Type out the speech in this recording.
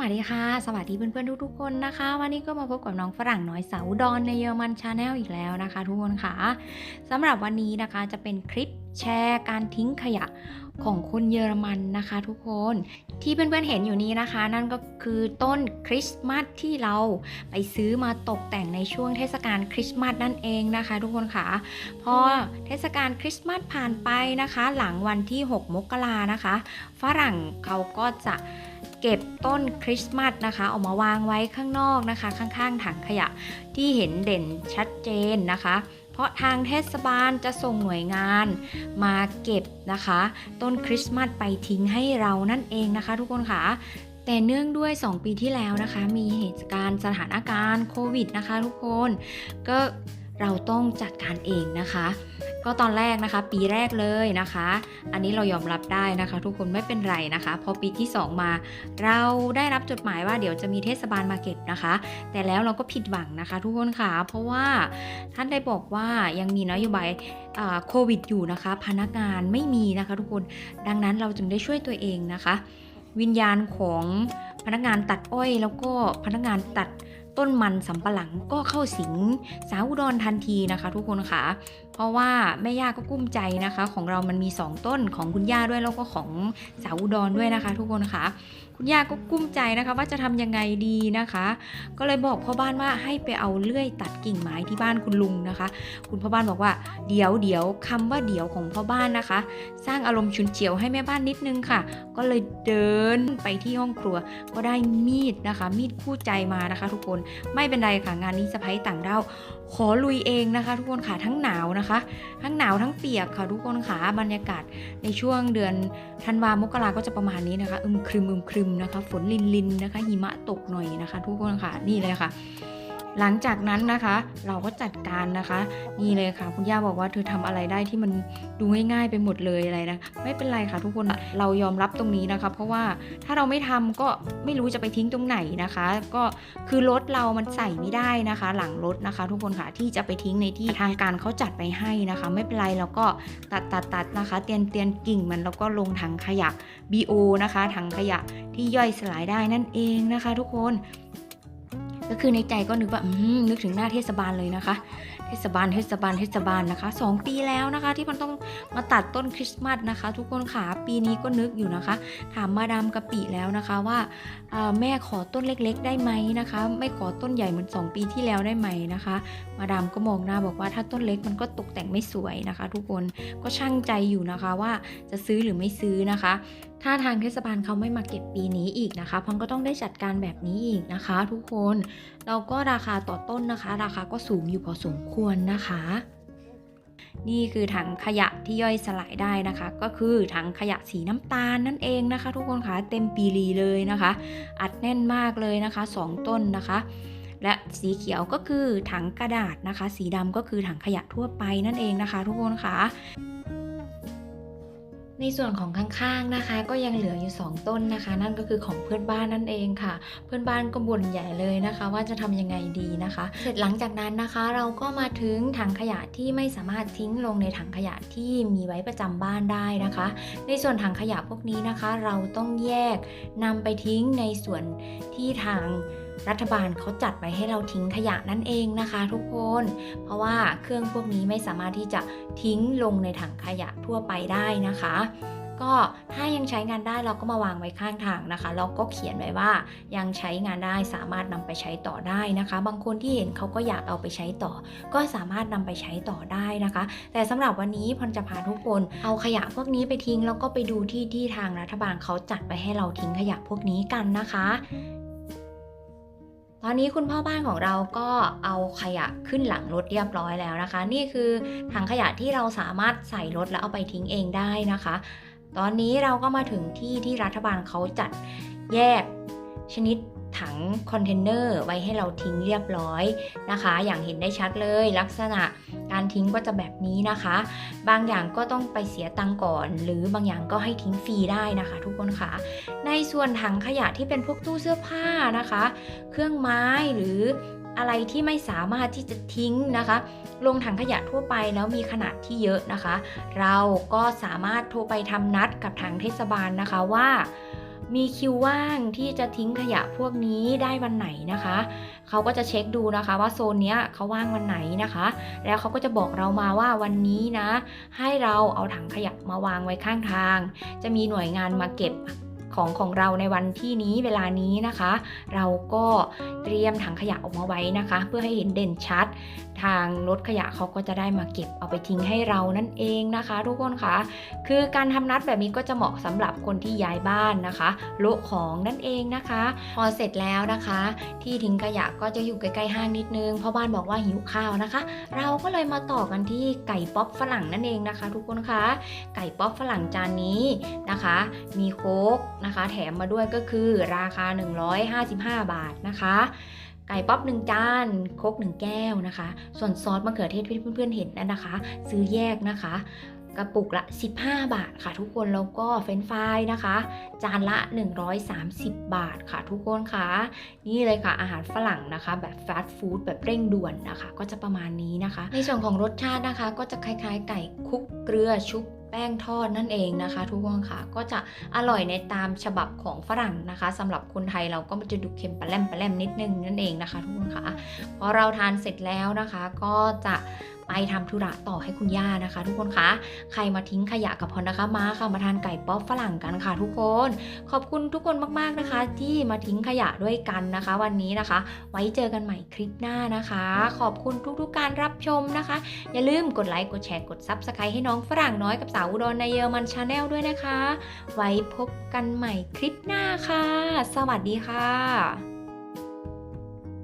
วัสดีค่ะ สวัสดีเพื่อนๆทุกๆคนนะคะ วันนี้ก็มาพบกับน้องฝรั่งน้อยสาวดอนในเยอรมันชาแนลอีกแล้วนะคะ ทุกคนค่ะสำหรับวันนี้นะคะจะเป็นคลิปแชร์การทิ้งขยะของคนเยอรมันนะคะ ทุกคนที่เพื่อนๆเห็นอยู่นี้นะคะ นั่นก็คือต้นคริสต์มาสที่เราไปซื้อมาตกแต่งในช่วงเทศกาลคริสต์มาสนั่นเองนะคะ ทุกคนค่ะพอเทศกาลคริสต์มาสผ่านไปนะคะ หลังวันที่ 6 มกรานะคะ ฝรั่งเขาก็จะ เก็บต้นคริสต์มาสนะคะออกมาวางไว้ข้างนอกนะคะ ข้างๆถังขยะที่เห็นเด่นชัดเจนนะคะ เพราะทางเทศบาลจะส่งหน่วยงานมาเก็บนะคะ ต้นคริสต์มาสไปทิ้งให้เรานั่นเองนะคะ ทุกคนค่ะแต่เนื่องด้วย 2 ปีที่แล้วนะคะ มีเหตุการณ์สถานการณ์โควิดนะคะ ทุกคนก็เราต้องจัดการเองนะคะ ก็ตอนแรกนะคะ ปีแรกเลยนะคะ อันนี้เรายอมรับได้นะคะ ทุกคนไม่เป็นไรนะคะ พอปีที่ 2 มา เราได้รับจดหมายว่าเดี๋ยวจะมีเทศบาลมาเก็บนะคะ แต่แล้วเราก็ผิดหวังนะคะ ทุกคนค่ะ เพราะว่าท่านได้บอกว่ายังมีนโยบายอ่าโควิดอยู่นะคะ พนักงานไม่มีนะคะ ทุกคนดังนั้นเราจึงได้ช่วยตัวเองนะคะ วิญญาณของ พนักงานตัดอ้อยแล้วก็พนักงานตัดต้นมันสำปะหลังก็เข้าสิงสาวอุดรทันทีนะคะ ทุกคนค่ะ เพราะว่าแม่ย่าก็กุ้มใจนะคะ ของเรามันมี 2 ต้นของคุณย่าด้วยแล้วก็ของสาวอุดรด้วยนะคะ ทุกคนค่ะ คุณย่าก็กุ้มใจนะคะ ว่าจะทำยังไงดีนะคะ ก็เลยบอกพ่อบ้านว่าให้ไปเอาเลื่อยตัดกิ่งไม้ที่บ้านคุณลุงนะคะ คุณพ่อบ้านบอกว่าเดี๋ยวเดี๋ยวคำว่าเดี๋ยวของพ่อบ้านนะคะ สร้างอารมณ์ฉุนเฉียวให้แม่บ้านนิดนึงค่ะ ก็เลยเดินไปที่ห้องครัวก็ได้มีดนะคะ มีดคู่ใจมานะคะ ทุกคนไม่เป็นไรค่ะงานนี้สะพ้ยต่างด้าวขอลุยเองนะคะ ทุกคนค่ะทั้งหนาวนะคะ ทั้งหนาวทั้งเปียกค่ะทุกคนค่ะบรรยากาศในช่วงเดือนธันวามกราก็จะประมาณนี้นะคะอึมครึมอึมครึมนะคะ ฝนลินลินนะคะหิมะตกหน่อยนะคะ ทุกคนค่ะนี่เลยค่ะ หลังจากนั้นนะคะ เราก็จัดการนะคะ นี่เลยค่ะ คุณย่าบอกว่าเธอทำอะไรได้ที่มันดูง่ายๆไปหมดเลยอะไรนะไม่เป็นไรค่ะทุกคนเรายอมรับตรงนี้นะคะ เพราะว่าถ้าเราไม่ทำก็ไม่รู้จะไปทิ้งตรงไหนนะคะ ก็คือรถเรามันใส่ไม่ได้นะคะ หลังรถนะคะ ทุกคนค่ะที่จะไปทิ้งในที่ทางการเขาจัดไปให้นะคะ ไม่เป็นไรเราก็ตัดตัดตัดนะคะ เตียนเตียนกิ่งมันแล้วก็ลงถังขยะ BO นะคะถังขยะที่ย่อยสลายได้นั่นเองนะคะ ทุกคน ก็คือในใจก็นึกว่าอืนึกถึงหน้าเทศบาลเลยนะคะ เทศบาลเทศบาลเทศบาลนะคะสองปีแล้วนะคะ ที่มันต้องมาตัดต้นคริสต์มาสนะคะ ทุกคนขาปีนี้ก็นึกอยู่นะคะ ถามมาดามกะปิแล้วนะคะว่าแม่ขอต้นเล็ก ๆ ได้ไหมนะคะ ไม่ขอต้นใหญ่เหมือน 2 ปีที่แล้วได้ไหมนะคะ มาดามก็มองหน้าบอกว่าถ้าต้นเล็กมันก็ตกแต่งไม่สวยนะคะ ทุกคนก็ช่างใจอยู่นะคะว่าจะซื้อหรือไม่ซื้อนะคะ ถ้าทางเทศบาลเขาไม่มาเก็บปีนี้อีกนะคะพังก็ต้องได้จัดการแบบนี้อีกนะคะ ทุกคนเราก็ราคาต่อต้นนะคะ ราคาก็สูงอยู่พอสมควรนะคะ นี่คือถังขยะที่ย่อยสลายได้นะคะ ก็คือถังขยะสีน้ำตาลนั่นเองนะคะ ทุกคนคะเต็มปีรีเลยนะคะ อัดแน่นมากเลยนะคะ 2 ต้นนะคะและสีเขียวก็คือถังกระดาษนะคะ สีดำก็คือถังขยะทั่วไปนั่นเองนะคะ ทุกคนคะ ในส่วนของข้างๆนะคะ ก็ยังเหลืออยู่ 2 ต้นนะคะ นั่นก็คือของเพื่อนบ้านนั่นเองค่ะ เพื่อนบ้านก็บ่นใหญ่เลยนะคะ ว่าจะทำยังไงดีนะคะ เสร็จหลังจากนั้นนะคะ เราก็มาถึงถังขยะที่ไม่สามารถทิ้งลงในถังขยะที่มีไว้ประจำบ้านได้นะคะ ในส่วนถังขยะพวกนี้นะคะ เราต้องแยกนำไปทิ้งในส่วนที่ทาง รัฐบาลเขาจัดไว้ให้เราทิ้งขยะนั่นเองนะคะทุกคน เพราะว่าเครื่องพวกนี้ไม่สามารถที่จะทิ้งลงในถังขยะทั่วไปได้นะคะ ก็ถ้ายังใช้งานได้เราก็มาวางไว้ข้างทางนะคะ เราก็เขียนไว้ว่ายังใช้งานได้สามารถนำไปใช้ต่อได้นะคะ บางคนที่เห็นเขาก็อยากเอาไปใช้ต่อ ก็สามารถนำไปใช้ต่อได้นะคะ แต่สำหรับวันนี้พรจะพาทุกคนเอาขยะพวกนี้ไปทิ้งแล้วก็ไปดูที่ที่ทางรัฐบาลเขาจัดไปให้เราทิ้งขยะพวกนี้กันนะคะ ตอนนี้คุณพ่อบ้านของเราก็เอาขยะขึ้นหลังรถเรียบร้อยแล้วนะคะ นี่คือถังขยะที่เราสามารถใส่รถแล้วเอาไปทิ้งเองได้นะคะ ตอนนี้เราก็มาถึงที่ที่รัฐบาลเขาจัดแยกชนิด ถังคอนเทนเนอร์ไว้ให้เราทิ้งเรียบร้อยนะคะ อย่างเห็นได้ชัดเลยลักษณะการทิ้งก็จะแบบนี้นะคะ บางอย่างก็ต้องไปเสียตังก่อน หรือบางอย่างก็ให้ทิ้งฟรีได้นะคะ ทุกคนค่ะ ในส่วนถังขยะที่เป็นพวกตู้เสื้อผ้านะคะ เครื่องไม้หรืออะไรที่ไม่สามารถที่จะทิ้งนะคะ ลงถังขยะทั่วไปแล้วมีขนาดที่เยอะนะคะ เราก็สามารถโทรไปทำนัดกับทางเทศบาลนะคะว่า มีคิวว่างที่จะทิ้งขยะพวกนี้ได้วันไหนนะคะ เขาก็จะเช็คดูนะคะว่าโซนเนี้ยเขาว่างวันไหนนะคะ แล้วเขาก็จะบอกเรามาว่าวันนี้นะ ให้เราเอาถังขยะมาวางไว้ข้างทาง จะมีหน่วยงานมาเก็บ ของของเราในวันที่นี้เวลานี้นะคะ เราก็เตรียมถังขยะออกมาไว้นะคะ เพื่อให้เห็นเด่นชัด ทางรถขยะเขาก็จะได้มาเก็บเอาไปทิ้งให้เรานั่นเองนะคะ ทุกคนคะคือการทำนัดแบบนี้ก็จะเหมาะสำหรับคนที่ย้ายบ้านนะคะโละของนั่นเองนะคะ พอเสร็จแล้วนะคะ ที่ทิ้งขยะก็จะอยู่ใกล้ๆห้างนิดนึงเพราะบ้านบอกว่าหิวข้าวนะคะ เราก็เลยมาต่อกันที่ไก่ป๊อปฝรั่งนั่นเองนะคะ ทุกคนคะไก่ป๊อปฝรั่งจานนี้นะคะ มีโค้กนะคะ แถมมาด้วยก็คือราคา 155 บาทนะคะไก่ป๊อป1จานโค้ก1แก้วนะคะ ส่วนซอสมะเขือเทศที่เพื่อนๆเห็นนั่นนะคะ ซื้อแยกนะคะ กระปุกละ 15 บาทค่ะทุกคนแล้วก็เฟรนฟรายนะคะ จานละ 130 บาทค่ะทุกคนค่ะ นี่เลยค่ะอาหารฝรั่งนะคะ แบบฟาสต์ฟู้ดแบบเร่งด่วนนะคะ ก็จะประมาณนี้นะคะ ในส่วนของรสชาตินะคะ ก็จะคล้ายๆ ไก่คุกเกลือชุบ แป้งทอดนั่นเองนะคะ ทุกคนค่ะ ก็จะอร่อยในตามฉบับของฝรั่งนะคะสำหรับคนไทยเราก็มันจะดูเค็มปลาแรมปลาแรมนิดนึงนั่นเองนะคะ ทุกคนค่ะพอเราทานเสร็จแล้วนะคะ ก็จะ ไปทำธุระต่อให้คุณย่านะคะ ทุกคนคะใครมาทิ้งขยะกับพรนะคะมาค่ะมาทานไก่ป๊อปฝรั่งกันค่ะ ทุกคน ขอบคุณทุกคนมากๆนะคะ ที่มาทิ้งขยะด้วยกันนะคะ วันนี้นะคะ ไว้เจอกันใหม่คลิปหน้านะคะ ขอบคุณทุกๆการรับชมนะคะ อย่าลืมกดไลค์กดแชร์กด Subscribe ให้น้องฝรั่งน้อยกับสาวอุดรในเยอรมันชาแนลด้วยนะคะ ไว้พบกันใหม่คลิปหน้าค่ะ สวัสดีค่ะ